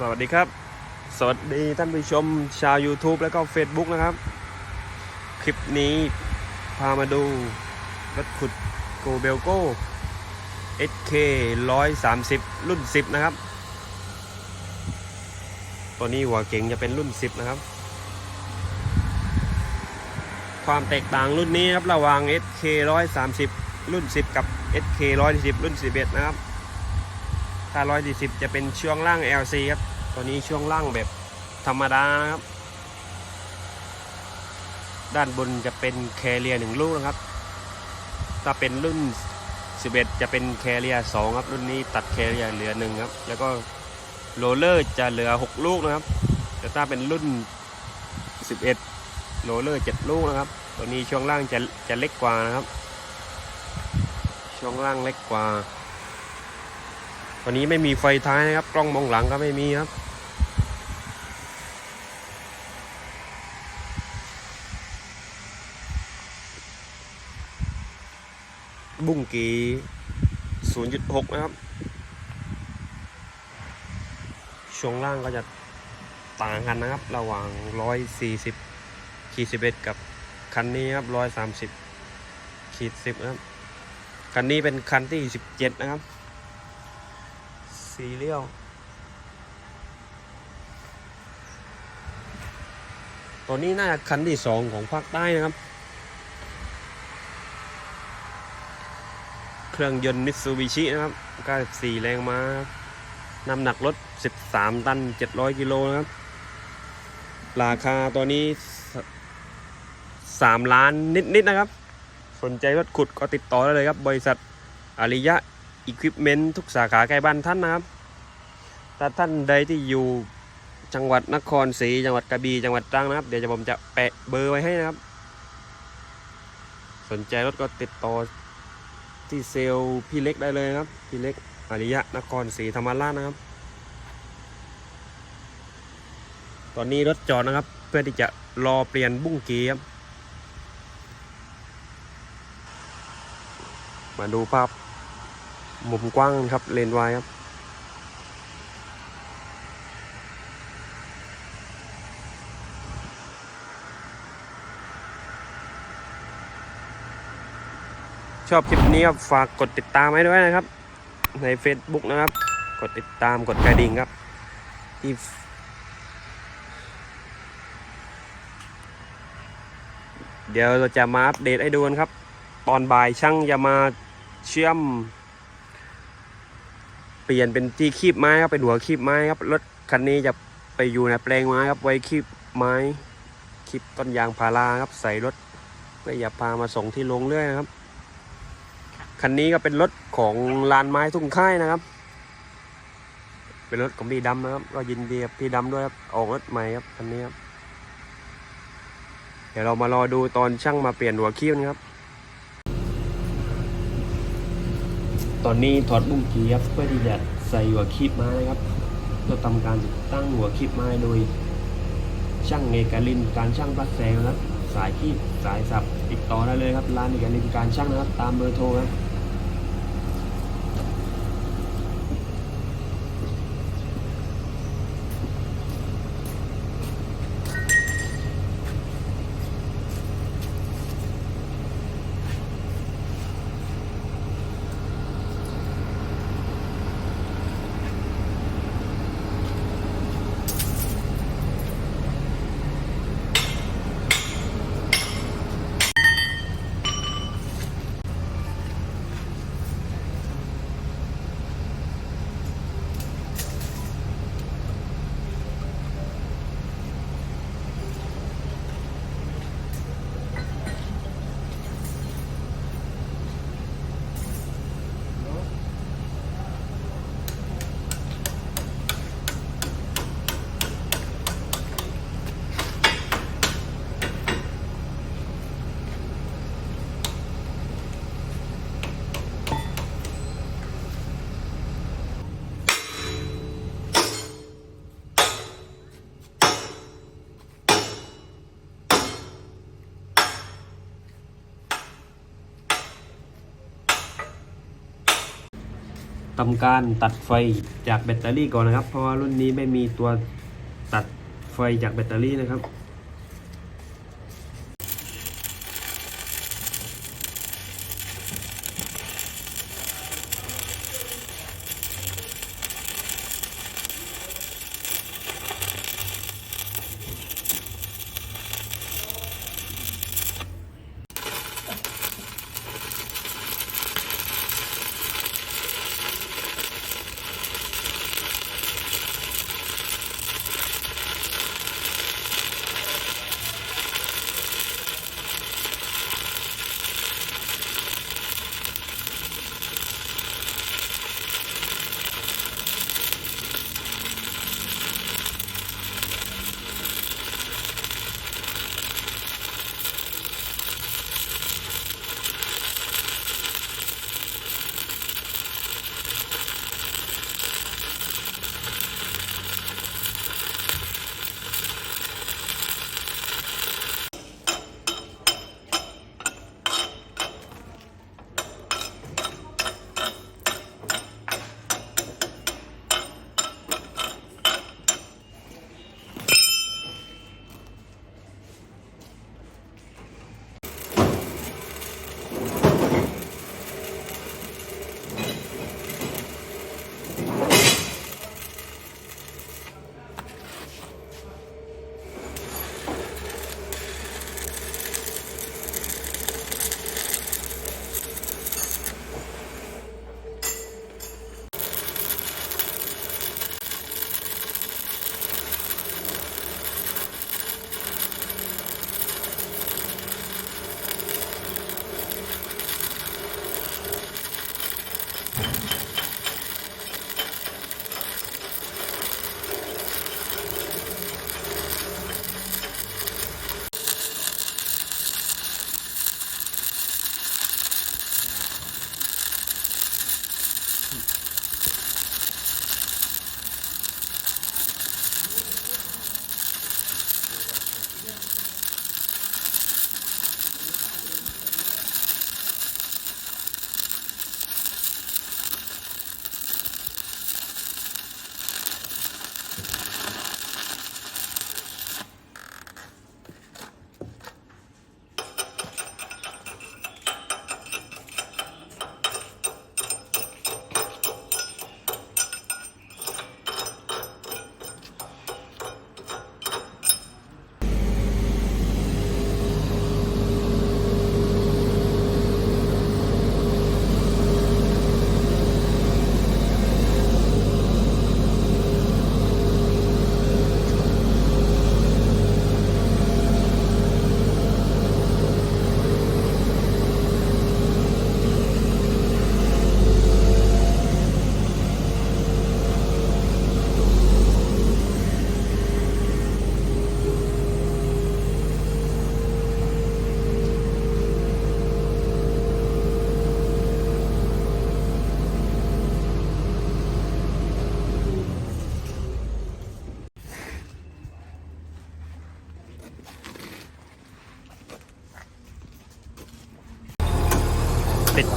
สวัสดีครับ สวัสดีท่านผู้ชมชาว YouTube แล้วก็ Facebook นะครับ คลิปนี้พามาดูรถขุดโกเบลโก้ SK 130 รุ่น 10 นะครับ ตัวนี้หัวเก่งจะเป็นรุ่น 10 นะครับ ความแตกต่างรุ่นนี้ครับระหว่าง SK 130 รุ่น 10 กับ SK 110 รุ่น 11 นะครับา140 จะเป็นช่วงล่าง LC ครับ ตัวนี้ช่วงล่างแบบธรรมดานะครับ ด้านบนจะเป็นแคเรียหนึ่งลูกนะครับ ถ้าเป็นรุ่น 11 จะเป็นแคเรีย2ครับ รุ่นนี้ตัดแคเรียเหลือหนึ่งครับ แล้วก็โรเลอร์จะเหลือ 6 ลูกนะครับ แต่ถ้าเป็นรุ่น 11 โรเลอร์ 7 ลูกนะครับ ตัวนี้ช่วงล่างจะจะเล็กกว่านะครับ ช่วงล่างเล็กกว่า วนี้ไม่มีไฟท้ายนะครับ กล้องมองหลังก็ไม่มีครับ บุ้งกี0.6 นะครับ ช่วงล่างก็จะต่างกันนะครับ ระหว่าง 140ขีด11 กับคันนี้ครับ130ขีด10นะครับ คันนี้เป็นคันที่ 17 นะครับ ซีเรียลตัวนี้น่าจะคันที่สองของภาคใต้นะครับ เครื่องยนต์มิตซูบิชินะครับ 94 แรงม้าน้ำหนักรถ 13 ตัน 700 กิโลนะครับ ราคาตัวนี้ 3 ล้านนิดๆนะครับ สนใจรถขุดก็ติดต่อได้เลยครับ บริษัทอาริยะ อุปกรณ์ทุกสาขาใกล้บ้านท่านนะครับ ถ้าท่านใดที่อยู่จังหวัดนครศรีจังหวัดกระบี่จังหวัดตรังนะครับ เดี๋ยวจะผมจะแปะเบอร์ไว้ให้นะครับ สนใจรถก็ติดต่อที่เซลล์พี่เล็กได้เลยครับ พี่เล็กอริยะนครศรีธรรมราชนะครับ ตอนนี้รถจอดนะครับ เพื่อที่จะรอเปลี่ยนบุ้งกีครับมาดูภาพ มุมกว้างครับ เลนวายครับชอบคลิปนี้ครับฝากกดติดตามให้ด้วยนะครับ ใน Facebook นะครับ กดติดตามกดกระดิ่งครับที่เดี๋ยวเราจะมาอัปเดตให้ดูกันครับ ตอนบ่ายช่างจะมาเชื่อม เปลี่ยนเป็นที่คีบไม้ครับเป็นหัวคีบไม้ครับรถคันนี้จะไปอยู่ในแปลงไม้ครับไว้คีบไม้คีบต้นยางพาราครับใส่รถเพื่ออย่าพามาส่งที่โรงเรื่อยนะครับคันนี้ก็เป็นรถของลานไม้ทุ่งค่ายนะครับ เป็นรถของพี่ดำนะครับ ก็ยินดีกับพี่ดำด้วยครับออกรถใหม่ครับคันนี้ครับเดี๋ยวเรามารอดูตอนช่างมาเปลี่ยนหัวคีบนะครับ ตอนนี้ถอดบุ้งเกียบเพื่อที่จะใส่หัวคีบไม้นะครับเราทำการติดตั้งหัวคีบไม้โดย ช่างเอกลินการช่างพลัดแซงนะครับสายคีบสายสับติดต่อได้เลยครับร้านเอกลินการช่างนะครับตามเบอร์โทรครับ ทำการตัดไฟจากแบตเตอรี่ก่อนนะครับ เพราะว่ารุ่นนี้ไม่มีตัวตัดไฟจากแบตเตอรี่นะครับ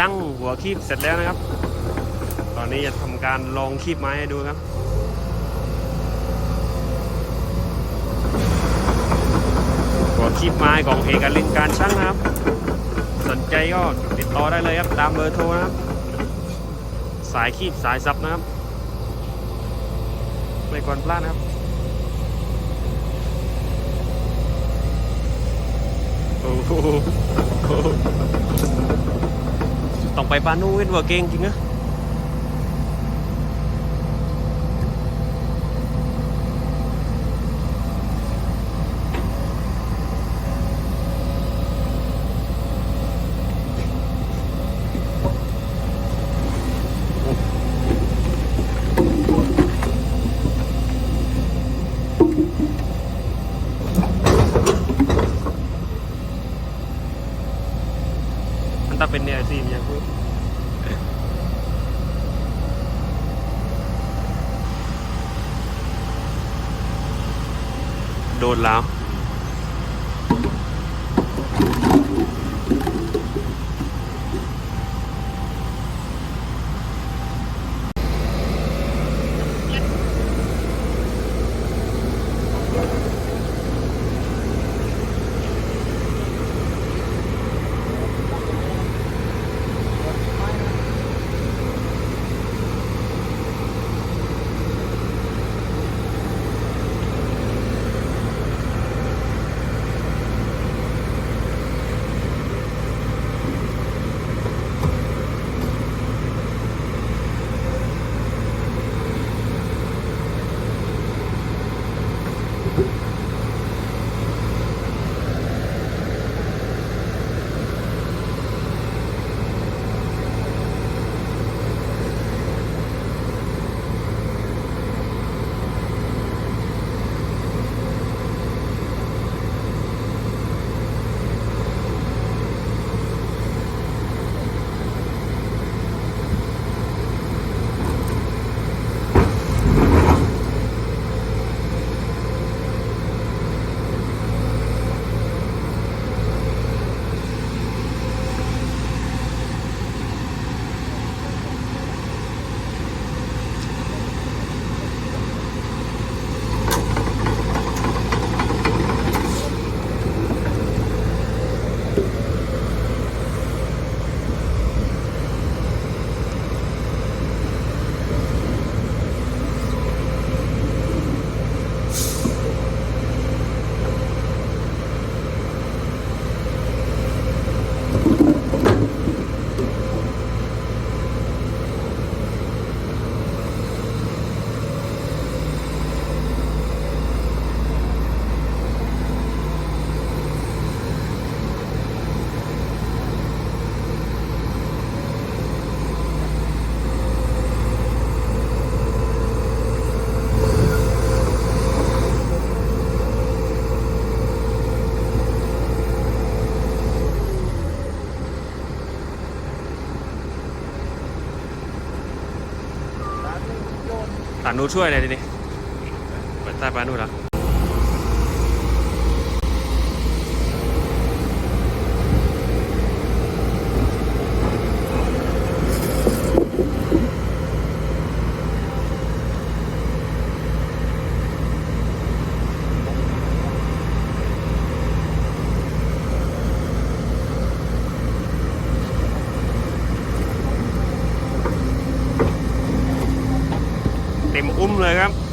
ตั้งหัวคีบเสร็จแล้วนะครับ ตอนนี้จะทำการลองคีบไม้ให้ดูครับหัวคีบไม้ของเอกลินการช่างนะครับ สนใจก็ติดต่อได้เลยครับตามเบอร์โทรนะครับ สายคีบสายซับนะครับ ไม่ควรพลาดนะครับโอ้โห ต้องไปปานูเว้นว่าเก่งจริงนะมันต้องเป็นเนี่ยสิมนยังพูด โดนแล้ว ตานูช่วยเลยทีนี้เปิดใต้ปลานูแล้ว อุ้มเลยครับ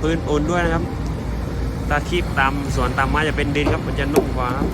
พื้นปูนด้วยนะครับ ถ้าคีบตามสวนตามมาจะเป็นดินครับมันจะนุ่มกว่าครับ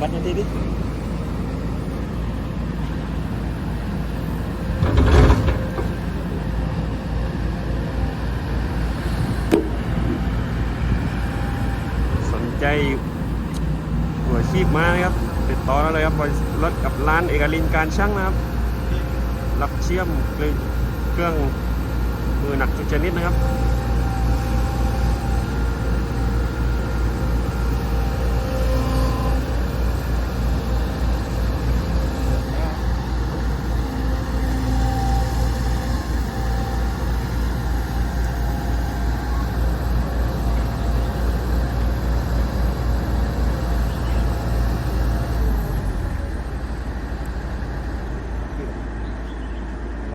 วัดนาทีดิสนใจหัวชีพมานะครับ ติดต่อได้เลยครับบริษัทรถกับร้านเอกลินการช่างนะครับ รับเชื่อมเครื่องมือหนักทุกชนิดนะครับ